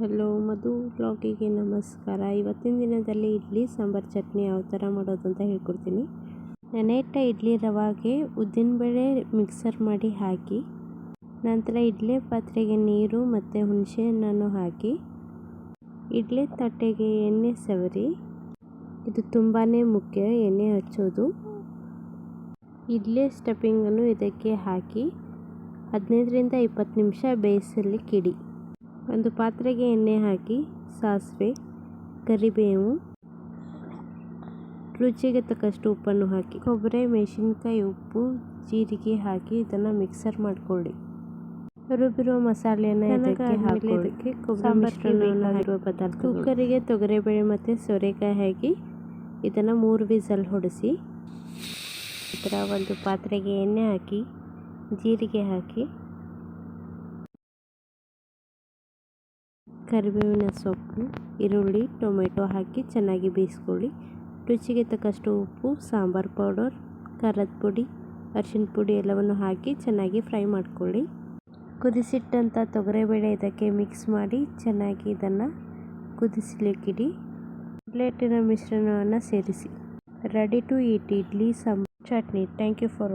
Hello ಮಧು ಬ್ಲಾಗಿಗೆ ನಮಸ್ಕಾರ. ಇವತ್ತಿನ ದಿನದಲ್ಲಿ ಇಡ್ಲಿ, ಸಾಂಬಾರು, ಚಟ್ನಿ ಯಾವ ಥರ ಮಾಡೋದು ಅಂತ ಹೇಳ್ಕೊಡ್ತೀನಿ. ನೆನೆಯಿಟ್ಟ ಇಡ್ಲಿ ರವಾಗೆ ಉದ್ದಿನಬೇಳೆ ಮಿಕ್ಸರ್ ಮಾಡಿ ಹಾಕಿ, ನಂತರ ಇಡ್ಲಿ ಪಾತ್ರೆಗೆ ನೀರು ಮತ್ತು ಹುಣಸೆ ಹಣ್ಣನ್ನು ಹಾಕಿ, ಇಡ್ಲಿ ತಟ್ಟೆಗೆ ಎಣ್ಣೆ ಸವರಿ, ಇದು ತುಂಬಾ ಮುಖ್ಯ, ಎಣ್ಣೆ ಹಚ್ಚೋದು. ಇಡ್ಲಿ ಸ್ಟಫಿಂಗನ್ನು ಇದಕ್ಕೆ ಹಾಕಿ, ಹದಿನೈದರಿಂದ ಇಪ್ಪತ್ತು ನಿಮಿಷ ಬೇಯಿಸಲಿ ಕಿಡಿ ಒಂದು ಪಾತ್ರೆಗೆ ಎಣ್ಣೆ ಹಾಕಿ ಸಾಸಿವೆ ಕರಿಬೇವು ರುಚಿಗೆ ತಕ್ಕಷ್ಟು ಉಪ್ಪನ್ನು ಹಾಕಿ ಕೊಬ್ಬರಿ ಮೆಣಸಿನ್ಕಾಯಿ ಉಪ್ಪು ಜೀರಿಗೆ ಹಾಕಿ ಇದನ್ನು ಮಿಕ್ಸರ್ ಮಾಡಿಕೊಳ್ಳಿ. ರುಬ್ಬಿರುವ ಮಸಾಲೆಯನ್ನು ಇದಕ್ಕೆ ಹಾಕಿ ಇದಕ್ಕೆ ಕೊಬ್ಬರಿ ಮಿಶ್ರಣವನ್ನು ಹಾಕಿರುವ ಪದಾರ್ಥ ಕುಕ್ಕರಿಗೆ ತೊಗರಿಬೇಳೆ ಮತ್ತು ಸೋರೆಕಾಯಿ ಹಾಕಿ ಇದನ್ನು ಮೂರು ವಿಸಲ್ ಹೊಡೆಸಿ ಈ ಥರ ಒಂದು ಪಾತ್ರೆಗೆ ಎಣ್ಣೆ ಹಾಕಿ ಜೀರಿಗೆ ಹಾಕಿ ಕರಿಬೇವಿನ ಸೊಪ್ಪು, ಈರುಳ್ಳಿ, ಟೊಮೆಟೊ ಹಾಕಿ ಚೆನ್ನಾಗಿ ಬೇಯಿಸ್ಕೊಳ್ಳಿ. ರುಚಿಗೆ ತಕ್ಕಷ್ಟು ಉಪ್ಪು, ಸಾಂಬಾರು ಪೌಡರ್, ಖಾರದ ಪುಡಿ, ಅರಿಶಿನ ಪುಡಿ ಎಲ್ಲವನ್ನು ಹಾಕಿ ಚೆನ್ನಾಗಿ ಫ್ರೈ ಮಾಡಿಕೊಳ್ಳಿ. ಕುದಿಸಿಟ್ಟಂಥ ತೊಗರಿಬೇಳೆ ಇದಕ್ಕೆ ಮಿಕ್ಸ್ ಮಾಡಿ ಚೆನ್ನಾಗಿ ಇದನ್ನು ಕುದಿಸಲಿಕ್ಕಿಡಿ. ಪ್ಲೇಟಿನ ಮಿಶ್ರಣವನ್ನು ಸೇರಿಸಿ. Ready to eat idli sambar. Chutney. Thank you for